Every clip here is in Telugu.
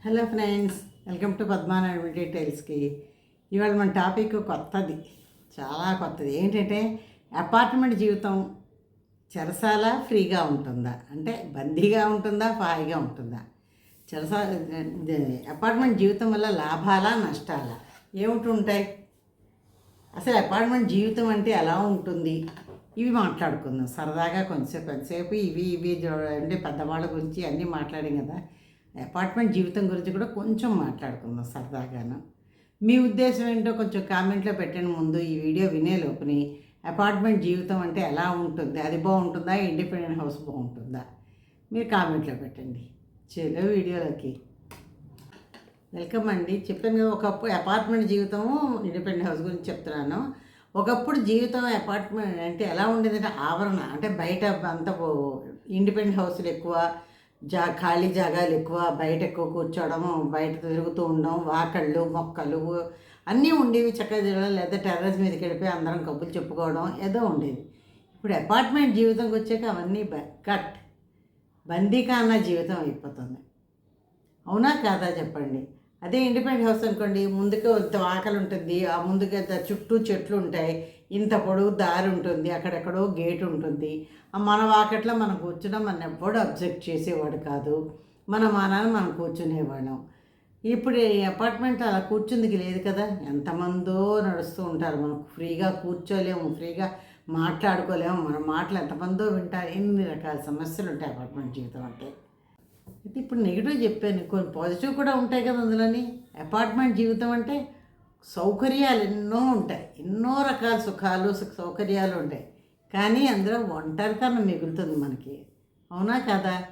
Hello friends welcome to Padmanaidu డీటెయిల్స్కి ఇవాళ మన టాపిక్ కొత్తది చాలా కొత్తది ఏంటంటే అపార్ట్మెంట్ జీవితం చెరసాల ఫ్రీగా ఉంటుందా అంటే బందీగా ఉంటుందా హాయిగా ఉంటుందా చెరసాల అపార్ట్మెంట్ జీవితం వల్ల లాభాలా నష్టాలా ఏమిటి ఉంటాయి అసలు అపార్ట్మెంట్ జీవితం అంటే ఎలా ఉంటుంది ఇవి మాట్లాడుకుందాం సరదాగా కొంచెంసేపు కొంతసేపు ఇవి ఇవి అంటే పెద్దవాళ్ళ గురించి అన్నీ మాట్లాడాం కదా అపార్ట్మెంట్ జీవితం గురించి కూడా కొంచెం మాట్లాడుకుందాం సరదాగాను. మీ ఉద్దేశం ఏంటో కొంచెం కామెంట్లో పెట్టండి ముందు. ఈ వీడియో వినే లోపుని అపార్ట్మెంట్ జీవితం అంటే ఎలా ఉంటుంది? అది బాగుంటుందా? ఇండిపెండెంట్ హౌస్ బాగుంటుందా? మీరు కామెంట్లో పెట్టండి. చలో వీడియోలోకి. వెల్కమ్ అండి. చెప్పాను కదా ఒకప్పుడు అపార్ట్మెంట్ జీవితము ఇండిపెండెంట్ హౌస్ గురించి చెప్తున్నాను. ఒకప్పుడు జీవితం అపార్ట్మెంట్ అంటే ఎలా ఉండేదంటే ఆవరణ అంటే బయట అంత ఇండిపెండెంట్ హౌస్లు ఎక్కువ జా ఖాళీ జాగాలు ఎక్కువ బయట ఎక్కువ కూర్చోవడం బయట తిరుగుతూ ఉండడం వాకళ్ళు మొక్కలు అన్నీ ఉండేవి చక్కగా తిరగడం లేదా టెర్రస్ మీదకి వెళ్ళిపోయి అందరం కబుర్లు చెప్పుకోవడం ఏదో ఉండేది. ఇప్పుడు అపార్ట్మెంట్ జీవితంకి వచ్చాక అవన్నీ బ- కట్. బందీకాన జీవితం అయిపోతుంది. అవునా కాదా చెప్పండి? అదే ఇండిపెండెంట్ హౌస్ అనుకోండి ముందుకు ఇంత ఆకలి ఉంటుంది ఆ ముందుకు చుట్టూ చెట్లు ఉంటాయి ఇంత పొడవు దారి ఉంటుంది అక్కడెక్కడో గేట్ ఉంటుంది. మన వాకట్లో మనం కూర్చున్నా మన ఎవ్వడు అబ్జెక్ట్ చేసేవాడు కాదు. మన మానాన్ని మనం కూర్చునేవాళ్ళం. ఇప్పుడు ఈ అపార్ట్మెంట్ అలా కూర్చుందికి లేదు కదా? ఎంతమందో నడుస్తూ ఉంటారు. మనం ఫ్రీగా కూర్చోలేము ఫ్రీగా మాట్లాడుకోలేము. మన మాటలు ఎంతమందో వింటారు. ఎన్ని రకాల సమస్యలు ఉంటాయి అపార్ట్మెంట్ జీవితం అంటే. అయితే ఇప్పుడు నెగిటివ్ చెప్పాను. కొన్ని పాజిటివ్ కూడా ఉంటాయి కదా అందులోని. అపార్ట్మెంట్ జీవితం అంటే సౌకర్యాలు ఎన్నో ఉంటాయి. ఎన్నో రకాల సుఖాలు సుఖ సౌకర్యాలు ఉంటాయి. కానీ అందులో ఒంటరితనం మిగులుతుంది మనకి. అవునా కదా?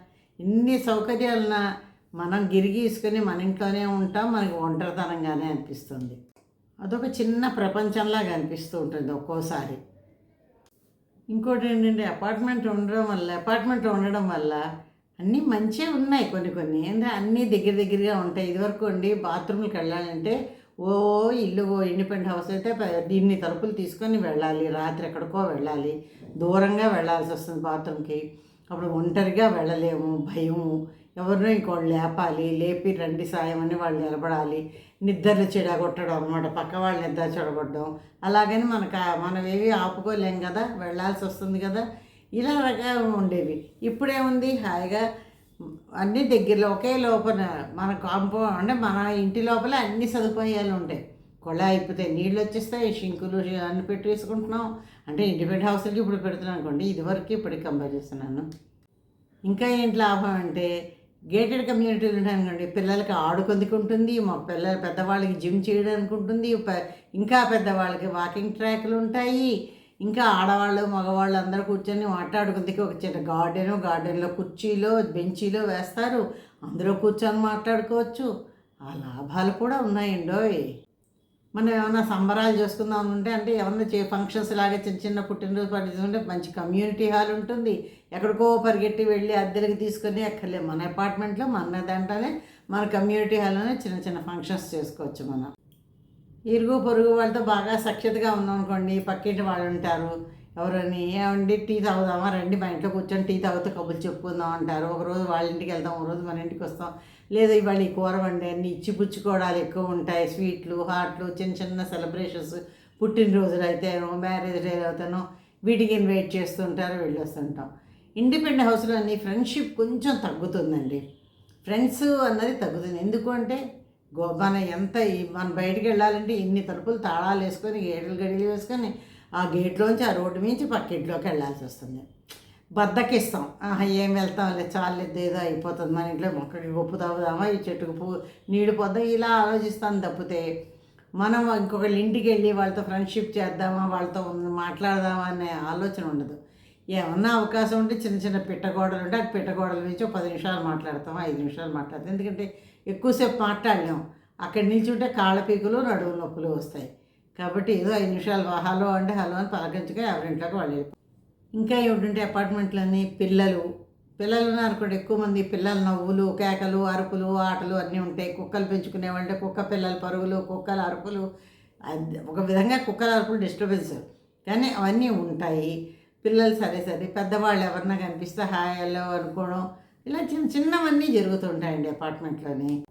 ఇన్ని సౌకర్యాలున్నా మనం గిరిగీసుకొని మన ఇంట్లోనే ఉంటాం. మనకి ఒంటరితనంగానే అనిపిస్తుంది. అదొక చిన్న ప్రపంచంలాగా అనిపిస్తూ ఉంటుంది ఒక్కోసారి. ఇంకోటి ఏంటంటే అపార్ట్మెంట్ ఉండడం వల్ల అపార్ట్మెంట్ ఉండడం వల్ల అన్నీ మంచిగా ఉన్నాయి కొన్ని కొన్ని. ఏంటంటే అన్నీ దగ్గర దగ్గరగా ఉంటాయి. ఇదివరకు అండి బాత్రూమ్కి వెళ్ళాలంటే ఓ ఇల్లు ఓ ఇండిపెండెంట్ హౌస్ అయితే దీన్ని తలుపులు తీసుకొని వెళ్ళాలి. రాత్రి ఎక్కడికో వెళ్ళాలి. దూరంగా వెళ్ళాల్సి వస్తుంది బాత్రూమ్కి. అప్పుడు ఒంటరిగా వెళ్ళలేము. భయము. ఎవరినో ఇంకోళ్ళు లేపాలి. లేపి రండి సాయం అని వాళ్ళు నిలబడాలి. నిద్రలు చెడగొట్టడం అనమాట పక్క వాళ్ళు నిద్ర చెడగొట్టడం. అలాగని మనకు మనం ఏవి ఆపుకోలేం కదా? వెళ్ళాల్సి వస్తుంది కదా? ఇలా రకాలు ఉండేవి. ఇప్పుడేముంది హాయిగా అన్ని దగ్గరలో ఒకే లోపల మన కాంపౌండ్ అంటే మన ఇంటి లోపల అన్ని సదుపాయాలు ఉంటాయి. కొళ అయిపోతే నీళ్ళు వచ్చేస్తాయి షింకులు అన్ని పెట్టి వేసుకుంటున్నాం. అంటే ఇండిపెండెంట్ హౌస్లకి ఇప్పుడు పెడుతున్నాం అనుకోండి ఇదివరకు ఇప్పటికి కంపేర్ చేస్తున్నాను. ఇంకా ఏంటి లాభం అంటే గేటెడ్ కమ్యూనిటీలు ఉంటాయనుకోండి పిల్లలకి ఆడుకొందుకు ఉంటుంది మా పిల్లలు పెద్దవాళ్ళకి జిమ్ చేయడానికి ఉంటుంది ప- ఇంకా పెద్దవాళ్ళకి వాకింగ్ ట్రాక్లు ఉంటాయి. ఇంకా ఆడవాళ్ళు మగవాళ్ళు అందరూ కూర్చొని మాట్లాడుకుందుకు ఒక చిన్న గార్డెను గార్డెన్లో కుర్చీలో బెంచీలో వేస్తారు. అందులో కూర్చొని మాట్లాడుకోవచ్చు. ఆ లాభాలు కూడా ఉన్నాయండో మనం ఏమైనా సంబరాలు చేసుకుందాం అనుకుంటే అంటే ఏమన్నా చే ఫంక్షన్స్ లాగా చిన్న చిన్న పుట్టినరోజు పార్టీ మంచి కమ్యూనిటీ హాల్ ఉంటుంది. ఎక్కడికో పరిగెట్టి వెళ్ళి అద్దెలకు తీసుకొని అక్కర్లే మన అపార్ట్మెంట్లో మన దాంట్లోనే మన కమ్యూనిటీ హాల్లోనే చిన్న చిన్న ఫంక్షన్స్ చేసుకోవచ్చు మనం. ఇరుగు పొరుగు వాళ్ళతో బాగా సఖ్యతగా ఉన్నాం అనుకోండి పక్కింటి వాళ్ళు ఉంటారు. ఎవరని ఏమండి టీ తాగుదామా? రండి మా ఇంట్లో కూర్చొని టీ తాగుతూ కబుర్లు చెప్పుకుందాం అంటారు. ఒకరోజు వాళ్ళ ఇంటికి వెళ్తాం ఒక రోజు మన ఇంటికి వస్తాం. లేదా ఇవాళ ఈ కూర వండి అన్ని ఇచ్చి పుచ్చుకోవడాలు ఎక్కువ ఉంటాయి. స్వీట్లు హాట్లు చిన్న చిన్న సెలబ్రేషన్స్. పుట్టినరోజులు అయితేనో మ్యారేజ్ డే అవుతానో వీటికి ఇన్వైట్ చేస్తుంటారు వెళ్ళొస్తుంటాం ఇండిపెండెంట్ హౌస్లో అన్ని ఫ్రెండ్షిప్ కొంచెం తగ్గుతుందండి. ఫ్రెండ్స్ అన్నది తగ్గుతుంది. ఎందుకు అంటే మన ఎంత మనం బయటికి వెళ్ళాలంటే ఇన్ని తలుపులు తాళాలు వేసుకొని గేట్లు గడిలు వేసుకొని ఆ గేట్లోంచి ఆ రోడ్డు మించి పక్కింట్లోకి వెళ్ళాల్సి వస్తుంది. బద్దకిస్తాం. ఆహా ఏం వెళ్తాంలే చాలేదు ఏదో అయిపోతుంది. మన ఇంట్లో మొక్కడికి ఉప్పు తవ్వుదామా ఈ చెట్టుకు పూ నీడు పొద్దాం? ఇలా ఆలోచిస్తాను తప్పితే మనం ఇంకొకళ్ళ ఇంటికి వెళ్ళి వాళ్ళతో ఫ్రెండ్షిప్ చేద్దామా వాళ్ళతో మాట్లాడదామా అనే ఆలోచన ఉండదు. ఏమన్నా అవకాశం ఉంటే చిన్న చిన్న పిట్టగోడలు ఉంటే ఆ పిట్టగోడల నుంచి ఒక పది నిమిషాలు మాట్లాడతాం ఐదు నిమిషాలు మాట్లాడతాం. ఎందుకంటే ఎక్కువసేపు మాట్లాడలేం అక్కడ నిల్చుంటే కాళ్ళ పీకులు నడువు నొప్పులు వస్తాయి. కాబట్టి ఏదో ఐదు నిమిషాలు హలో అంటే హలో అని పలకించగా ఎవరింట్లోకి వాళ్ళు ఇంకా ఏమిటంటే అపార్ట్మెంట్లన్నీ పిల్లలు పిల్లలు ఉన్నారు ఎక్కువ మంది పిల్లల నవ్వులు కేకలు అరుపులు ఆటలు అన్నీ ఉంటాయి. కుక్కలు పెంచుకునేవాళ్ళంటే కుక్క పిల్లల పరుగులు కుక్కల అరుపులు. ఒక విధంగా కుక్కల అరుపులు డిస్టర్బెన్స్. కానీ అవన్నీ ఉంటాయి. పిల్లలు సరే సరే పెద్దవాళ్ళు ఎవరన్నా కనిపిస్తే హాయ్ హలో అనుకోవడం ఇలా చిన్న చిన్నవన్నీ జరుగుతుంటాయండి అపార్ట్మెంట్లోని.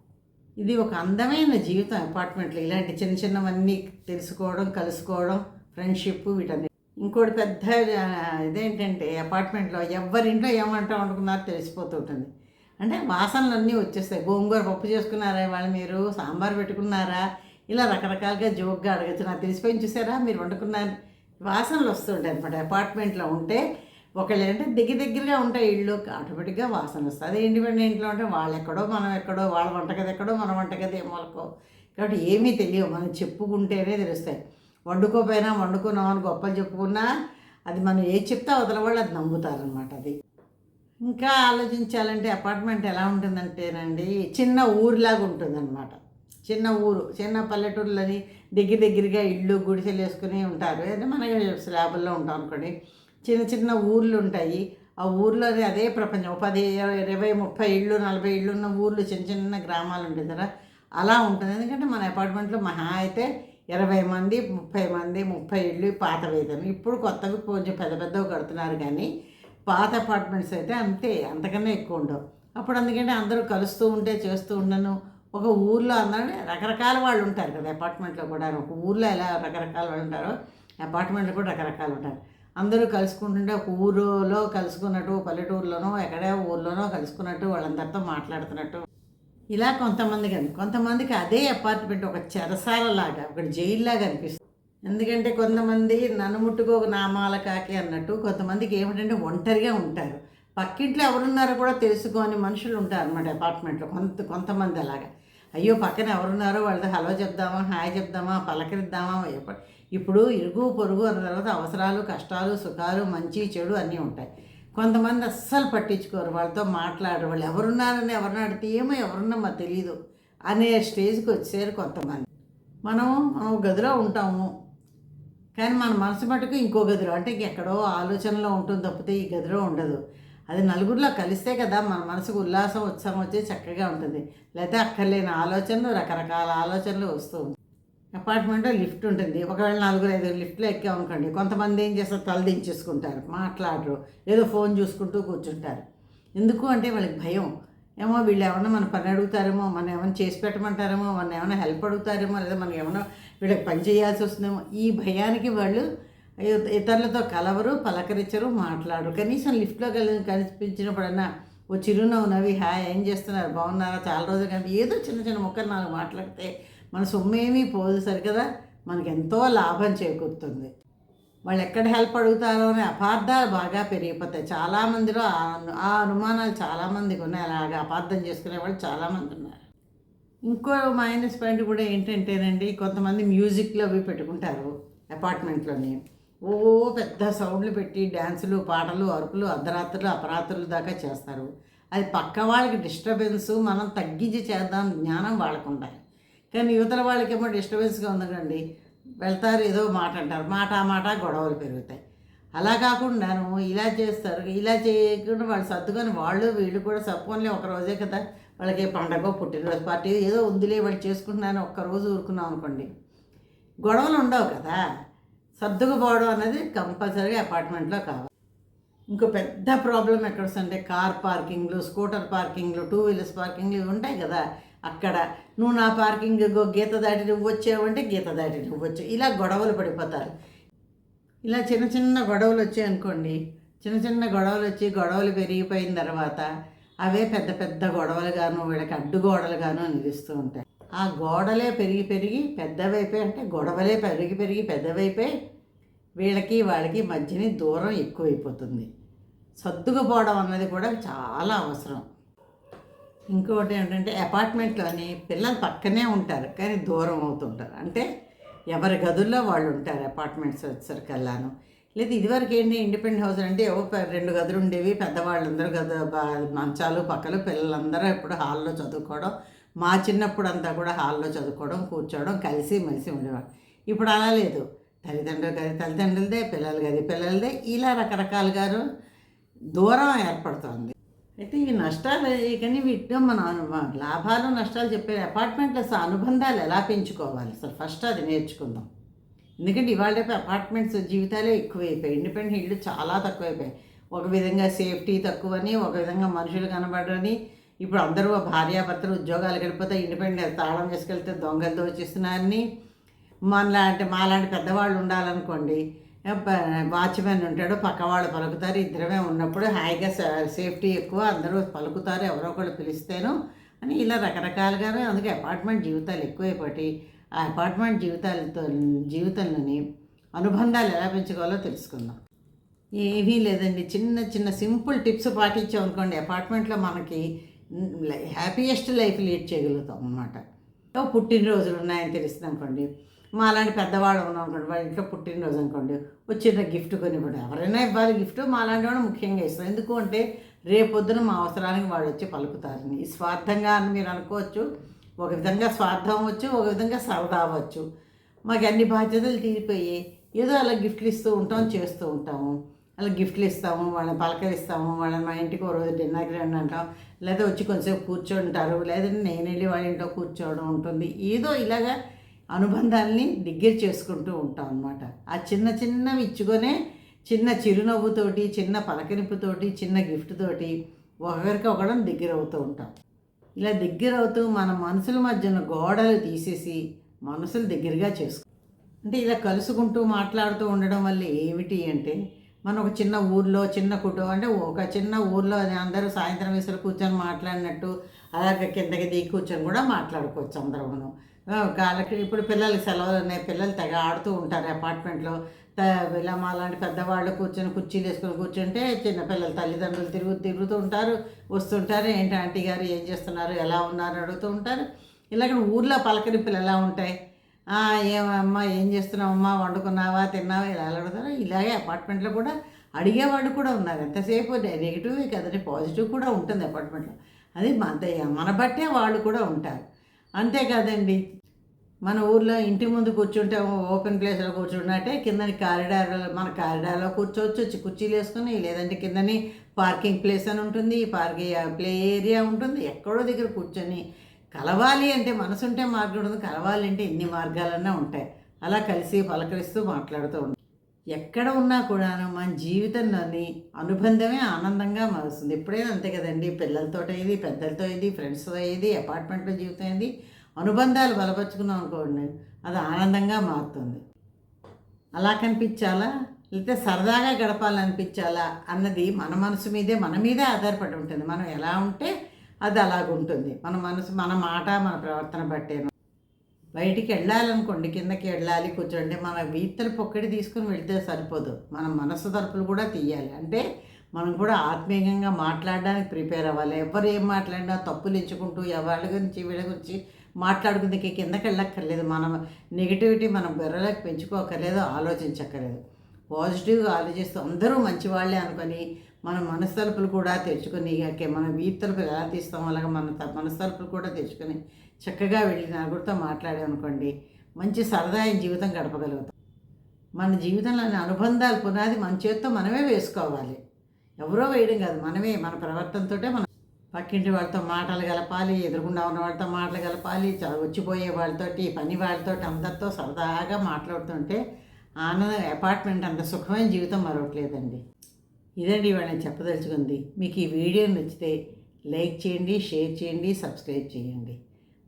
ఇది ఒక అందమైన జీవితం అపార్ట్మెంట్లో. ఇలాంటి చిన్న చిన్నవన్నీ తెలుసుకోవడం కలుసుకోవడం ఫ్రెండ్షిప్ వీటన్ని. ఇంకోటి పెద్ద ఇదేంటంటే అపార్ట్మెంట్లో ఎవరింట్లో ఏమంటా వండుకున్నారో తెలిసిపోతుంటుంది. అంటే వాసనలన్నీ వచ్చేస్తాయి. గోంగూర పప్పు చేసుకున్నారా ఇవాళ మీరు? సాంబార్ పెట్టుకున్నారా? ఇలా రకరకాలుగా జోక్గా అడగచ్చు నాకు తెలిసిపోయింది చూసారా? మీరు వండుకున్నారు. వాసనలు వస్తుంటాయి అనమాట అపార్ట్మెంట్లో ఉంటే ఒకళ్ళు అంటే దగ్గర దగ్గరగా ఉంటాయి ఇళ్ళు ఆటోమేటిక్గా వాసన వస్తుంది. అదే ఇండిపెండెంట్ ఇంట్లో ఉంటే వాళ్ళు ఎక్కడో మనం ఎక్కడో వాళ్ళ వంటగది ఎక్కడో మన వంటగది ఏమోలకో కాబట్టి ఏమీ తెలియవు. మనం చెప్పుకుంటేనే తెలుస్తాయి. వండుకోపోయినా వండుకున్నాం అని గొప్పలు చెప్పుకున్నా అది మనం ఏ చెప్తే అవతల వాళ్ళు అది నమ్ముతారనమాట అది. ఇంకా ఆలోచించాలంటే అపార్ట్మెంట్ ఎలా ఉంటుందంటేనండి చిన్న ఊరిలాగా ఉంటుందన్నమాట. చిన్న ఊరు చిన్న పల్లెటూర్లని దగ్గర దగ్గరగా ఇళ్ళు గుడిసెలు వేసుకుని ఉంటారు. అదే మన స్లాబుల్లో ఉంటాం అనుకోండి. చిన్న చిన్న ఊర్లు ఉంటాయి. ఆ ఊర్లోనే అదే ప్రపంచం. పది ఇరవై ముప్పై ఇళ్ళు నలభై ఇళ్ళు ఉన్న ఊర్లు చిన్న చిన్న గ్రామాలు ఉంటాయి కదా. అలా ఉంటుంది. ఎందుకంటే మన అపార్ట్మెంట్లో మహా అయితే ఇరవై మంది ముప్పై మంది ముప్పై ఇళ్ళు పాత వేదం ఇప్పుడు కొత్తవి కొంచెం పెద్ద పెద్దవి కడుతున్నారు కానీ పాత అపార్ట్మెంట్స్ అయితే అంతే అంతకన్నా ఎక్కువ ఉండవు. అప్పుడు అందుకంటే అందరూ కలుస్తూ ఉంటే చేస్తూ ఉండను. ఒక ఊర్లో అందరూ రకరకాల వాళ్ళు ఉంటారు కదా అపార్ట్మెంట్లో కూడా ఒక ఊర్లో ఎలా రకరకాల వాళ్ళు ఉంటారో అపార్ట్మెంట్లో కూడా రకరకాలు ఉంటారు. అందరూ కలుసుకుంటుంటే ఒక ఊరులో కలుసుకున్నట్టు పల్లెటూరులోనో ఎక్కడే ఊర్లోనో కలుసుకున్నట్టు వాళ్ళందరితో మాట్లాడుతున్నట్టు. ఇలా కొంతమంది కానీ కొంతమందికి అదే అపార్ట్మెంట్ ఒక చెరసాల లాగా ఒక జైల్లాగా అనిపిస్తుంది. ఎందుకంటే కొంతమంది నన్ను ముట్టుకో నామాల కాకి అన్నట్టు కొంతమందికి ఏమిటంటే ఒంటరిగా ఉంటారు. పక్కింట్లో ఎవరున్నారో కూడా తెలుసుకోని మనుషులు ఉంటారు అన్నమాట అపార్ట్మెంట్లో కొంత కొంతమంది అలాగా. అయ్యో పక్కన ఎవరున్నారో వాళ్ళతో హలో చెప్దామా హాయ్ చెప్దామా పలకరిద్దామా ఎప్పుడు ఇప్పుడు ఇరుగు పొరుగు అన్న తర్వాత అవసరాలు కష్టాలు సుఖాలు మంచి చెడు అన్నీ ఉంటాయి. కొంతమంది అస్సలు పట్టించుకోరు. వాళ్ళతో మాట్లాడరు. వాళ్ళు ఎవరున్నారని ఎవరిని అడితే ఏమో ఎవరున్నా మాకు తెలియదు అనే స్టేజ్కి వచ్చారు కొంతమంది. మనం మనం గదిలో ఉంటాము. కానీ మన మనసు మటుకు ఇంకో గదిలో. అంటే ఎక్కడో ఆలోచనలో ఉంటుంది తప్పితే ఈ గదిలో ఉండదు. అది నలుగురిలో కలిస్తే కదా మన మనసుకు ఉల్లాసం ఉత్సాహం వచ్చి చక్కగా ఉంటుంది. లేకపోతే అక్కర్లేని ఆలోచనలు రకరకాల ఆలోచనలు వస్తూ ఉంటాయి. అపార్ట్మెంట్లో లిఫ్ట్ ఉంటుంది. ఒకవేళ నలుగురు ఐదు లిఫ్ట్లో ఎక్కామనుకోండి కొంతమంది ఏం చేస్తారు? తల దించేసుకుంటారు మాట్లాడరు ఏదో ఫోన్ చూసుకుంటూ కూర్చుంటారు. ఎందుకు అంటే వాళ్ళకి భయం. ఏమో వీళ్ళు ఏమన్నా మన పని అడుగుతారేమో మనం ఏమైనా చేసి పెట్టమంటారేమో మన ఏమైనా హెల్ప్ అడుగుతారేమో లేదా మనకి ఏమైనా వీళ్ళకి పని చేయాల్సి వస్తుందేమో ఈ భయానికి వాళ్ళు ఇతరులతో కలవరు పలకరించరు మాట్లాడరు. కనీసం లిఫ్ట్లో కలిసి కనిపించినప్పుడన్నా ఓ చిరునవ్వు నవ్వి హాయ్ ఏం చేస్తున్నారు? బాగున్నారా? చాలా రోజులు కానీ ఏదో చిన్న చిన్న ముక్క నాలుగు మాట్లాడితే మన సొమ్మేమీ పోదు సరికదా? మనకు ఎంతో లాభం చేకూరుతుంది. వాళ్ళు ఎక్కడ హెల్ప్ అడుగుతారో అనే అపార్థాలు బాగా పెరిగిపోతాయి. చాలామందిలో ఆ ఆ అనుమానాలు చాలామందికి ఉన్నాయి. అలాగా అపార్థం చేసుకునే వాళ్ళు చాలామంది ఉన్నారు. ఇంకో మైనస్ పాయింట్ కూడా ఏంటంటేనండి కొంతమంది మ్యూజిక్లో అవి పెట్టుకుంటారు అపార్ట్మెంట్లోని. ఓ పెద్ద సౌండ్లు పెట్టి డ్యాన్సులు పాటలు అరుపులు అర్ధరాత్రులు అపరాత్రులు దాకా చేస్తారు. అది పక్క వాళ్ళకి డిస్టర్బెన్స్ మనం తగ్గించి చేద్దాం జ్ఞానం వాళ్ళకు ఉండాలి కానీ యువతల వాళ్ళకేమో డిస్టర్బెన్స్గా ఉందండి వెళ్తారు ఏదో మాట అంటారు. మాట మాట గొడవలు పెరుగుతాయి. అలా కాకుండాను ఇలా చేస్తారు ఇలా చేయకుండా వాళ్ళు సర్దుకొని వాళ్ళు వీళ్ళు కూడా సర్పోన్లే ఒక రోజే కదా వాళ్ళకి పండగ పుట్టినరోజు పార్టీ ఏదో ఉందిలే వాళ్ళు చేసుకుంటున్నాను ఒక్కరోజు ఊరుకున్నాం అనుకోండి. గొడవలు ఉండవు కదా. సర్దుకుపోవడం అనేది కంపల్సరీగా అపార్ట్మెంట్లో కావాలి. ఇంకో పెద్ద ప్రాబ్లం ఎక్కడ అంటే కార్ పార్కింగ్లు స్కూటర్ పార్కింగ్లు టూ వీలర్స్ పార్కింగ్లు ఇవి ఉంటాయి కదా. అక్కడ నువ్వు నా పార్కింగ్ గీత దాటి నువ్వు వచ్చావంటే గీత దాటి నువ్వు వచ్చావు. ఇలా గొడవలు పడిపోతారు. ఇలా చిన్న చిన్న గొడవలు వచ్చాయి అనుకోండి. చిన్న చిన్న గొడవలు వచ్చి గొడవలు పెరిగిపోయిన తర్వాత అవే పెద్ద పెద్ద గొడవలుగాను వీళ్ళకి అడ్డు గోడలుగాను అనిపిస్తూ ఉంటాయి. ఆ గోడలే పెరిగి పెరిగి పెద్దవైపోయి అంటే గొడవలే పెరిగి పెరిగి పెద్దవైపోయి వీళ్ళకి వాళ్ళకి మధ్యని దూరం ఎక్కువైపోతుంది. సర్దుకుపోవడం అన్నది కూడా చాలా అవసరం. ఇంకోటి ఏంటంటే అపార్ట్మెంట్లోని పిల్లలు పక్కనే ఉంటారు కానీ దూరం అవుతుంటారు. అంటే ఎవరి గదుల్లో వాళ్ళు ఉంటారు అపార్ట్మెంట్స్ వచ్చేసరికల్లాను. లేదు ఇదివరకు ఏంటి ఇండిపెండెంట్ హౌస్ అంటే ఏవో రెండు గదులు ఉండేవి పెద్దవాళ్ళందరూ గద బా- మంచాలు పక్కలు పిల్లలందరూ ఎప్పుడు హాల్లో చదువుకోవడం మా చిన్నప్పుడు అంతా కూడా హాల్లో చదువుకోవడం కూర్చోవడం కలిసి మెలిసి ఉండేవాడు ఇప్పుడు అలా లేదు. తల్లిదండ్రులు గది తల్లిదండ్రులదే పిల్లలు గది పిల్లలదే ఇలా రకరకాలుగా దూరం ఏర్పడుతుంది. అయితే ఈ నష్టాలు కానీ వీటిలో మన అనుభవం లాభాలు నష్టాలు చెప్పే అపార్ట్మెంట్లో అనుబంధాలు ఎలా పెంచుకోవాలి? అసలు ఫస్ట్ అది నేర్చుకుందాం. ఎందుకంటే ఇవాళ రేపు అపార్ట్మెంట్స్ జీవితాలే ఎక్కువైపోయాయి. ఇండిపెండెంట్ ఇళ్ళు చాలా తక్కువైపోయాయి. ఒక విధంగా సేఫ్టీ తక్కువని ఒక విధంగా మనుషులు కనబడరని ఇప్పుడు అందరూ భార్యాభర్తలు ఉద్యోగాలు గడిపోతే ఇండిపెండెంట్ తాళం వేసుకెళ్తే దొంగలు దోచిస్తున్నారని మనలాంటి మాలాంటి పెద్దవాళ్ళు ఉండాలనుకోండి వాచ్మెన్ ఉంటాడు పక్క వాళ్ళు పలుకుతారు ఇద్దరమే ఉన్నప్పుడు హాయిగా సేఫ్టీ ఎక్కువ అందరూ పలుకుతారు ఎవరో ఒకళ్ళు పిలిస్తేను అని ఇలా రకరకాలుగానే అందుకే అపార్ట్మెంట్ జీవితాలు ఎక్కువైపోయి ఆ అపార్ట్మెంట్ జీవితాలతో జీవితంలోని అనుబంధాలు ఎలా పెంచుకోవాలో తెలుసుకుందాం. ఏమీ లేదండి చిన్న చిన్న సింపుల్ టిప్స్ పాటించాం అనుకోండి అపార్ట్మెంట్లో మనకి హ్యాపీయెస్ట్ లైఫ్ లీడ్ చేయగలుగుతాం అనమాట పుట్టినరోజులు ఉన్నాయని తెలిసింది అనుకోండి మా అలాంటి పెద్దవాళ్ళు ఉన్నాం అనుకోండి వాళ్ళ ఇంట్లో పుట్టినరోజు అనుకోండి వచ్చిన గిఫ్ట్ కొనివ్వడం ఎవరైనా ఇవ్వాలి గిఫ్ట్ మా అలాంటి వాడు ముఖ్యంగా ఇస్తాం ఎందుకు అంటే రేపొద్దున మా అవసరానికి వాళ్ళు వచ్చి పలుకుతారని. స్వార్థంగా అని మీరు అనుకోవచ్చు ఒక విధంగా స్వార్థం అవ్వచ్చు ఒక విధంగా సరదా అవ్వచ్చు. మాకు అన్ని బాధ్యతలు తీరిపోయి ఏదో అలా గిఫ్ట్లు ఇస్తూ ఉంటాం చేస్తూ ఉంటాము. అలా గిఫ్ట్లు ఇస్తాము వాళ్ళని పలకరిస్తాము వాళ్ళని మా ఇంటికి ఒక రోజు డిన్నర్కి రండి అంటాం. లేదా వచ్చి కొంచెంసేపు కూర్చుంటారు లేదంటే నేను వెళ్ళి వాళ్ళ ఇంట్లో కూర్చోవడం ఉంటుంది. ఏదో ఇలాగా అనుబంధాల్ని దగ్గర చేసుకుంటూ ఉంటాం అనమాట ఆ చిన్న చిన్నవి ఇచ్చుకొనే చిన్న చిరునవ్వుతోటి చిన్న పలకరింపుతోటి చిన్న గిఫ్ట్ తోటి ఒకరికి ఒకడం దగ్గర అవుతూ ఉంటాం. ఇలా దగ్గర అవుతూ మన మనసుల మధ్యన గోడలు తీసేసి మనసులు దగ్గరగా చేసుకో అంటే ఇలా కలుసుకుంటూ మాట్లాడుతూ ఉండడం వల్ల ఏమిటి అంటే మనం ఒక చిన్న ఊర్లో చిన్న కుటుంబం అంటే ఒక చిన్న ఊర్లో అందరూ సాయంత్రం వేసలు కూర్చొని మాట్లాడినట్టు అలాగే కిందకి దిగి కూర్చొని కూడా మాట్లాడుకోవచ్చు అందరూ వాళ్ళకి ఇప్పుడు పిల్లలకి సెలవులు ఉన్నాయి పిల్లలు తెగ ఆడుతూ ఉంటారు అపార్ట్మెంట్లో. ఇలా మా లాంటి పెద్దవాళ్ళు కూర్చొని కుర్చీలు వేసుకొని కూర్చుంటే చిన్నపిల్లలు తల్లిదండ్రులు తిరుగు తిరుగుతూ ఉంటారు వస్తుంటారు. ఏంటి ఆంటీ గారు ఏం చేస్తున్నారు ఎలా ఉన్నారు అడుగుతూ ఉంటారు. ఇలాగ ఊర్లో పలకరింపులు ఎలా ఉంటాయి? ఏమమ్మా ఏం చేస్తున్నావమ్మా వండుకున్నావా తిన్నావా ఇలా అడుగుతారో ఇలాగే అపార్ట్మెంట్లో కూడా అడిగేవాళ్ళు కూడా ఉన్నారు. ఎంతసేపు నెగిటివ్ కదండి పాజిటివ్ కూడా ఉంటుంది అపార్ట్మెంట్లో. అది మన మన బట్టే వాళ్ళు కూడా ఉంటారు. అంతేకాదండి మన ఊర్లో ఇంటి ముందు కూర్చుంటే ఓపెన్ ప్లేస్లో కూర్చున్నట్టే కిందని కారిడార్ మన కారిడార్లో కూర్చోవచ్చు. కుర్చీలు వేసుకుని లేదంటే కిందని పార్కింగ్ ప్లేస్ అని ఉంటుంది. పార్కింగ్ ప్లే ఏరియా ఉంటుంది. ఎక్కడో దగ్గర కూర్చొని కలవాలి అంటే మనసుంటే మార్గం ఉంటుంది కలవాలి అంటే ఎన్ని మార్గాలన్నా ఉంటాయి. అలా కలిసి పలకరిస్తూ మాట్లాడుతూ ఉంటాం ఎక్కడ ఉన్నా కూడాను మన జీవితంలోని అనుబంధమే ఆనందంగా మారుస్తుంది. ఎప్పుడైనా అంతే కదండి. పిల్లలతో అయ్యేది పెద్దలతో అయ్యేది ఫ్రెండ్స్తో అయ్యేది అపార్ట్మెంట్లో జీవితం అయ్యేది అనుబంధాలు బలపరుచుకున్నాం అనుకోండి అది ఆనందంగా మారుతుంది. అలా కనిపించాలా? లేకపోతే సరదాగా గడపాలనిపించాలా? అన్నది మన మనసు మీదే మన మీదే ఆధారపడి ఉంటుంది. మనం ఎలా ఉంటే అది అలాగుంటుంది. మన మనసు మన మాట మన ప్రవర్తన బట్టేను. బయటికి వెళ్ళాలనుకోండి కిందకి వెళ్ళాలి కూర్చోండి మన వీత్తలు పొక్కడి తీసుకుని వెళ్తే సరిపోదు. మన మనసు తలుపులు కూడా తీయాలి. అంటే మనం కూడా ఆత్మీయంగా మాట్లాడడానికి ప్రిపేర్ అవ్వాలి. ఎవరు ఏం మాట్లాడినా తప్పులు ఎంచుకుంటూ ఎవరి గురించి వీళ్ళ గురించి మాట్లాడుకుందికి కిందకి వెళ్ళక్కర్లేదు. మనం నెగిటివిటీ మనం బెర్రలకు పెంచుకోకర్లేదు ఆలోచించక్కర్లేదు. పాజిటివ్గా ఆలోచిస్తూ అందరూ మంచి వాళ్ళే అనుకొని మన మనస్తలుపులు కూడా తెచ్చుకొని మన వీతలుపులు ఎలా తీస్తాం అలాగే మన మనస్తలుపులు కూడా తెచ్చుకొని చక్కగా వెళ్ళి నలుగురితో మాట్లాడామనుకోండి మంచి సరదా జీవితం గడపగలుగుతాం. మన జీవితంలోని అనుబంధాలు పునాది మన చేత్తో మనమే వేసుకోవాలి. ఎవరో వేయడం కాదు మనమే మన ప్రవర్తనతో మనం. పక్కింటి వాళ్ళతో మాటలు కలపాలి ఎదురుకుండా ఉన్న వాళ్ళతో మాటలు కలపాలి వచ్చిపోయే వాళ్ళతోటి పని వాళ్ళతో అందరితో సరదాగా మాట్లాడుతుంటే ఆనంద అపార్ట్మెంట్ అంత సుఖమైన జీవితం మరొకలేదండి ఇదండి ఇవాళ నేను చెప్పదలుచుకుంది. మీకు ఈ వీడియో నచ్చితే లైక్ చేయండి షేర్ చేయండి సబ్స్క్రైబ్ చేయండి.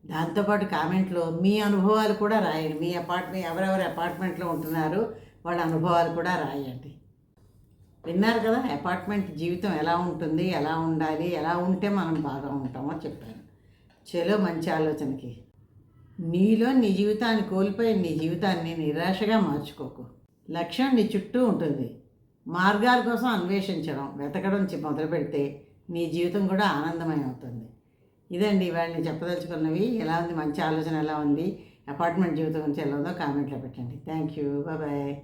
దాంతోపాటు కామెంట్లో మీ అనుభవాలు కూడా రాయండి. మీ అపార్ట్మెంట్ ఎవరెవరు అపార్ట్మెంట్లో ఉంటున్నారు వాళ్ళ అనుభవాలు కూడా రాయండి. విన్నారు కదా అపార్ట్మెంట్ జీవితం ఎలా ఉంటుంది ఎలా ఉండాలి ఎలా ఉంటే మనం బాగా ఉంటామో చెప్పాను. చలో మంచి ఆలోచనకి. నీలో నీ జీవితాన్ని కోల్పోయి నీ జీవితాన్ని నిరాశగా మార్చుకోకు. లక్ష్యం నీ చుట్టూ ఉంటుంది. మార్గాల కోసం అన్వేషించడం వెతకడం మొదలు పెడితే నీ జీవితం కూడా ఆనందమయం అవుతుంది. ఇదండి ఇవాళ నేను చెప్పదలుచుకున్నవి. ఎలా ఉంది? మంచి ఆలోచన ఎలా ఉంది? అపార్ట్మెంట్ జీవితం గురించి ఎలా ఉందో కామెంట్లో పెట్టండి. Thank you bye.